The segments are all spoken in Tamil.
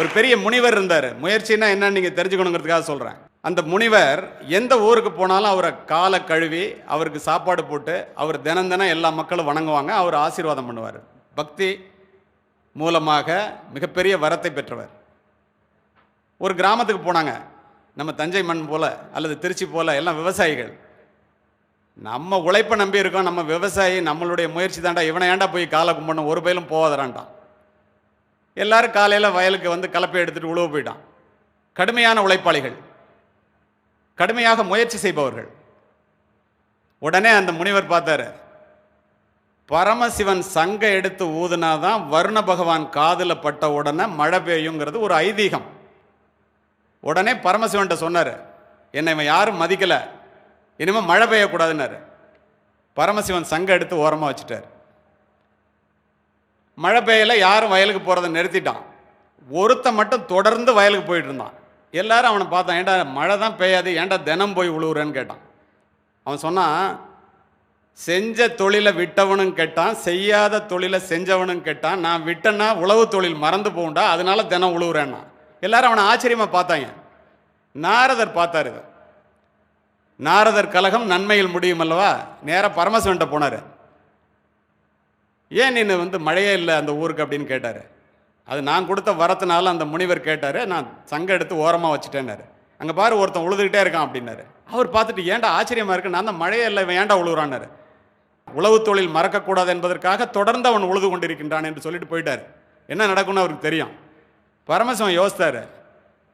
ஒரு பெரிய முனிவர் இருந்தார். முயற்சின்னா என்னன்னு நீங்கள் தெரிஞ்சுக்கணுங்கிறதுக்காக சொல்கிறேன் அந்த முனிவர் எந்த ஊருக்கு போனாலும் அவரை காலை கழுவி அவருக்கு சாப்பாடு போட்டு அவர் தினம் தினம் எல்லா மக்களும் வணங்குவாங்க அவர் ஆசீர்வாதம் பண்ணுவார். பக்தி மூலமாக மிகப்பெரிய வரத்தை பெற்றவர். ஒரு கிராமத்துக்கு போனாங்க. நம்ம தஞ்சை மண் போல் அல்லது திருச்சி போல் எல்லாம் விவசாயிகள். நம்ம உழைப்பை நம்பி இருக்கோம் நம்ம விவசாயி நம்மளுடைய முயற்சி தாண்டா இவனை ஏண்டா போய் காலை கும்பிடணும் ஒரு பயிலும் போவாதரான்டான் எல்லாரும் காலையில் வயலுக்கு வந்து கலப்பை எடுத்துட்டு உழுவ போயிட்டான். கடுமையான உழைப்பாளிகள். கடுமையாக முயற்சி செய்பவர்கள். உடனே அந்த முனிவர் பார்த்தாரு. பரமசிவன் சங்க எடுத்து ஊதுனாதான் வருண பகவான் காதில் பட்ட உடனே மழை பெய்யுங்கிறது ஒரு ஐதீகம். உடனே பரமசிவன்கிட்ட சொன்னார். என்னை இவன் யாரும் மதிக்கலை. இனிமேல் மழை பெய்யக்கூடாதுன்னாரு. பரமசிவன் சங்க எடுத்து ஓரமாக வச்சுட்டார். மழை பெய்யல யாரும் வயலுக்கு போகிறத நிறுத்திட்டான். ஒருத்தன் மட்டும் தொடர்ந்து வயலுக்கு போயிட்டு இருந்தான். எல்லாரும் அவனை பார்த்தான். ஏன்டா மழை தான் பெய்யாது? ஏன்டா தினம் போய் உழுவுறேன்னு கேட்டான். அவன் சொன்னான் செஞ்ச தொழிலை விட்டவனும் கேட்டான் செய்யாத தொழிலை செஞ்சவனும் கேட்டான். நான் விட்டேன்னா உழவு தொழில் மறந்து போகும்டா அதனால தினம் உழுவுறேன்னா. எல்லாரும் அவனை ஆச்சரியமாக பார்த்தாங்க. நாரதர் பார்த்தாரு நாரதர் கலகம் நன்மையில் முடியும் அல்லவா? நேராக பரமசிவன்ட்ட போனார். ஏன் நீ வந்து மழையே இல்லை அந்த ஊருக்கு அப்படின்னு கேட்டார். அது நான் கொடுத்த வரத்தினால அந்த முனிவர் கேட்டார் நான் சங்கம் எடுத்து ஓரமாக வச்சுட்டேன்னாரு. அங்கே பாரு ஒருத்தன் உழுதுகிட்டே இருக்கான் அப்படின்னாரு. அவர் பார்த்துட்டு ஏன்டா ஆச்சரியமாக இருக்கு? நான் தான் மழையே இல்லை ஏன்டா உழுவுறான்னாரு? உழவு தொழில் மறக்கக்கூடாது என்பதற்காக தொடர்ந்து அவன் உழுது கொண்டிருக்கின்றான் என்று சொல்லிட்டு போயிட்டார். என்ன நடக்கும்னு அவருக்கு தெரியும். பரமசிவன் யோசித்தார்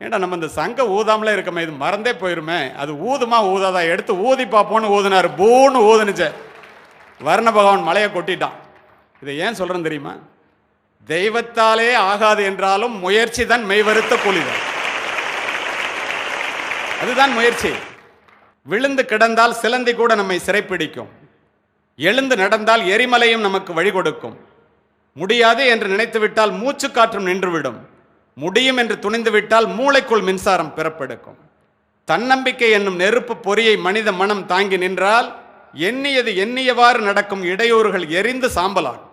ஏன்டா நம்ம இந்த சங்க ஊதாமலே இருக்கமே இது மறந்தே போயிருமே. அது ஊதுமா ஊதாதா? எடுத்து ஊதி பார்ப்போன்னு ஊதினார். பூன்னு ஊதுனுச்சு. வர்ண பகவான் மலையை கொட்டிட்டான். இதை ஏன் சொல்கிறேன்னு தெரியுமா? தெய்வத்தாலே ஆகாது என்றாலும் முயற்சி தான் மெய்வருத்த கூலிதான் அதுதான் முயற்சி. விழுந்து கிடந்தால் சிலந்தி கூட நம்மை சிறைப்பிடிக்கும். எழுந்து நடந்தால் எரிமலையும் நமக்கு வழி கொடுக்கும். முடியாது என்று நினைத்துவிட்டால் மூச்சு காற்றும் நின்றுவிடும். முடியும் என்று துணிந்துவிட்டால் மூளைக்குள் மின்சாரம் பிறப்பெடுக்கும். தன்னம்பிக்கை என்னும் நெருப்பு பொறியை மனித மனம் தாங்கி நின்றால் எண்ணியது எண்ணியவாறு நடக்கும் இடையூறுகள் எரிந்து சாம்பலாகும்.